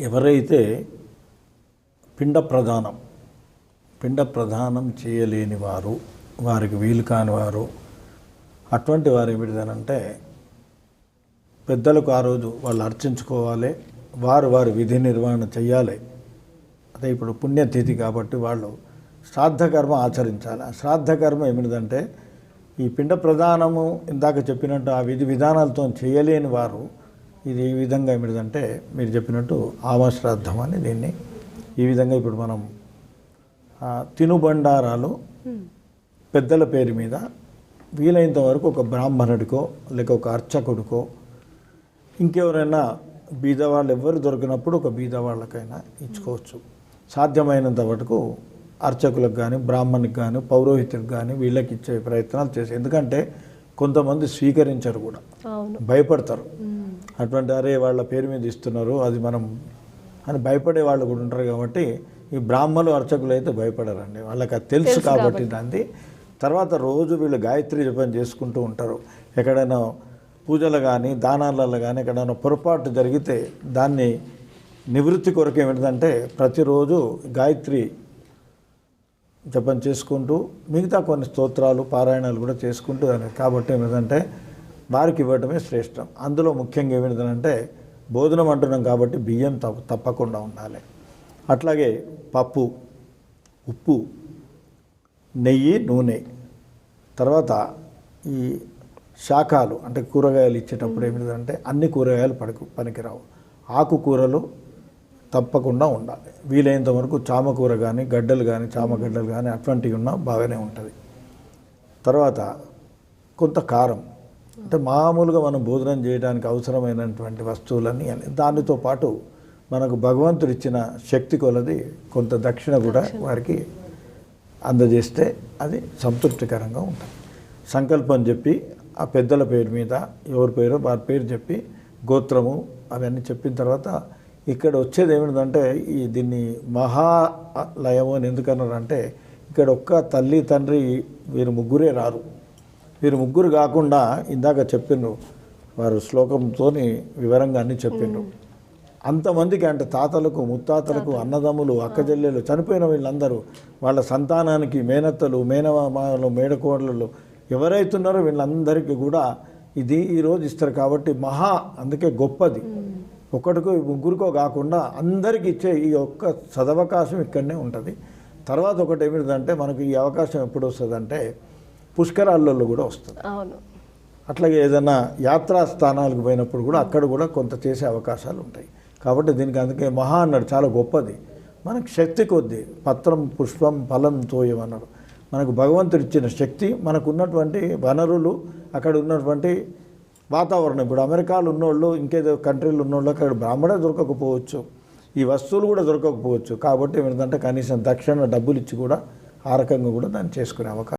ఎవరైతే పిండ ప్రధానం పిండ ప్రధానం చేయలేని వారు వారికి వీలు కాని వారు అటువంటి వారు ఏమిటిదనంటే పెద్దలకు ఆ రోజు వాళ్ళు అర్చించుకోవాలి వారు వారి విధి నిర్వహణ చేయాలి అదే ఇప్పుడు పుణ్యతిథి కాబట్టి వాళ్ళు శ్రాద్ధకర్మ ఆచరించాలి. ఆ శ్రాద్ధకర్మ ఏమిటిదంటే ఈ పిండ ప్రధానము ఇందాక చెప్పినట్టు ఆ విధి విధానాలతో చేయలేని వారు ఇది ఈ విధంగా ఏమిటిదంటే మీరు చెప్పినట్టు ఆమశ్రాద్ధం అని దీన్ని ఈ విధంగా ఇప్పుడు మనం తినుబండారాలు పెద్దల పేరు మీద వీలైనంత వరకు ఒక బ్రాహ్మణుడికో లేక ఒక అర్చకుడికో ఇంకెవరైనా బీద వాళ్ళు ఎవరు దొరికినప్పుడు ఒక బీద వాళ్ళకైనా ఇచ్చుకోవచ్చు. సాధ్యమైనంత వరకు అర్చకులకు కానీ బ్రాహ్మణునికి కానీ పౌరోహితులకు కానీ వీళ్ళకి ఇచ్చే ప్రయత్నాలు చేసి ఎందుకంటే కొంతమంది స్వీకరించరు కూడా. భయపడతారు. అటువంటి అరే వాళ్ళ పేరు మీద ఇస్తున్నారు అది మనం అని భయపడే వాళ్ళు కూడా ఉంటారు కాబట్టి ఈ బ్రాహ్మణులు అర్చకులు అయితే భయపడరండి. వాళ్ళకి అది తెలుసు కాబట్టి దాన్ని. తర్వాత రోజు వీళ్ళు గాయత్రి జపం చేసుకుంటూ ఉంటారు. ఎక్కడైనా పూజలు కానీ దానాలలో కానీ ఎక్కడైనా పొరపాటు జరిగితే దాన్ని నివృత్తి కొరకు ఏమిటంటే ప్రతిరోజు గాయత్రి జపం చేసుకుంటూ మిగతా కొన్ని స్తోత్రాలు పారాయణాలు కూడా చేసుకుంటూ దాన్ని. కాబట్టి ఏమిటంటే వారికి ఇవ్వడమే శ్రేష్టం. అందులో ముఖ్యంగా ఏమిటంటే భోజనం అంటున్నాం కాబట్టి బియ్యం తప్ప తప్పకుండా ఉండాలి. అట్లాగే పప్పు ఉప్పు నెయ్యి నూనె. తర్వాత ఈ శాఖలు అంటే కూరగాయలు ఇచ్చేటప్పుడు ఏమిటంటే అన్ని కూరగాయలు పనికి పనికిరావు. ఆకుకూరలు తప్పకుండా ఉండాలి. వీలైనంత వరకు చామకూర కానీ గడ్డలు కానీ చామగడ్డలు కానీ అటువంటివి ఉన్నా బాగానే ఉంటుంది. తర్వాత కొంత కారం. అంటే మామూలుగా మనం భోజనం చేయడానికి అవసరమైనటువంటి వస్తువులన్నీ అన్ని దానితో పాటు మనకు భగవంతుడు ఇచ్చిన శక్తి కొలది కొంత దక్షిణ కూడా వారికి అందజేస్తే అది సంతృప్తికరంగా ఉంటుంది. సంకల్పం చెప్పి ఆ పెద్దల పేరు మీద ఎవరి పేరో వారి పేరు చెప్పి గోత్రము అవన్నీ చెప్పిన తర్వాత ఇక్కడ వచ్చేది ఏమిటంటే ఈ దీన్ని మహాలయము అని ఎందుకన్నారంటే ఇక్కడ ఒక్క తల్లి తండ్రి వీరు ముగ్గురే రారు. వీరు ముగ్గురు కాకుండా ఇందాక చెప్పిండ్రు వారు శ్లోకంతో వివరంగా అన్ని చెప్పిండ్రు. అంతమందికి అంటే తాతలకు ముత్తాతలకు అన్నదమ్ములు అక్కజెల్లెలు చనిపోయిన వీళ్ళందరూ వాళ్ళ సంతానానికి మేనత్తలు మేనమామలు మేడకోడలు ఎవరైతున్నారో వీళ్ళందరికీ కూడా ఇది ఈరోజు ఇస్తారు కాబట్టి మహా అందుకే గొప్పది. ఒకటికో ముగ్గురికో కాకుండా అందరికీ ఇచ్చే ఈ ఒక్క సదవకాశం ఇక్కడనే ఉంటుంది. తర్వాత ఒకటి ఏమిటంటే మనకు ఈ అవకాశం ఎప్పుడు వస్తుందంటే పుష్కరాలలో కూడా వస్తుంది. అవును. అట్లాగే ఏదైనా యాత్రా స్థానాలకు పోయినప్పుడు కూడా అక్కడ కూడా కొంత చేసే అవకాశాలు ఉంటాయి. కాబట్టి దీనికి అందుకే మహా అన్నాడు చాలా గొప్పది. మనకు శక్తి కొద్దీ పత్రం పుష్పం ఫలం తోయమన్నాడు. మనకు భగవంతుడు ఇచ్చిన శక్తి మనకు ఉన్నటువంటి వనరులు అక్కడ ఉన్నటువంటి వాతావరణం. ఇప్పుడు అమెరికాలో ఉన్నోళ్ళు ఇంకేదో కంట్రీలు ఉన్నోళ్ళు అక్కడ బ్రాహ్మడే దొరకకపోవచ్చు. ఈ వస్తువులు కూడా దొరకకపోవచ్చు. కాబట్టి ఏమిటంటే కనీసం దక్షిణ డబ్బులు ఇచ్చి కూడా ఆ రకంగా కూడా దాన్ని చేసుకునే అవకాశం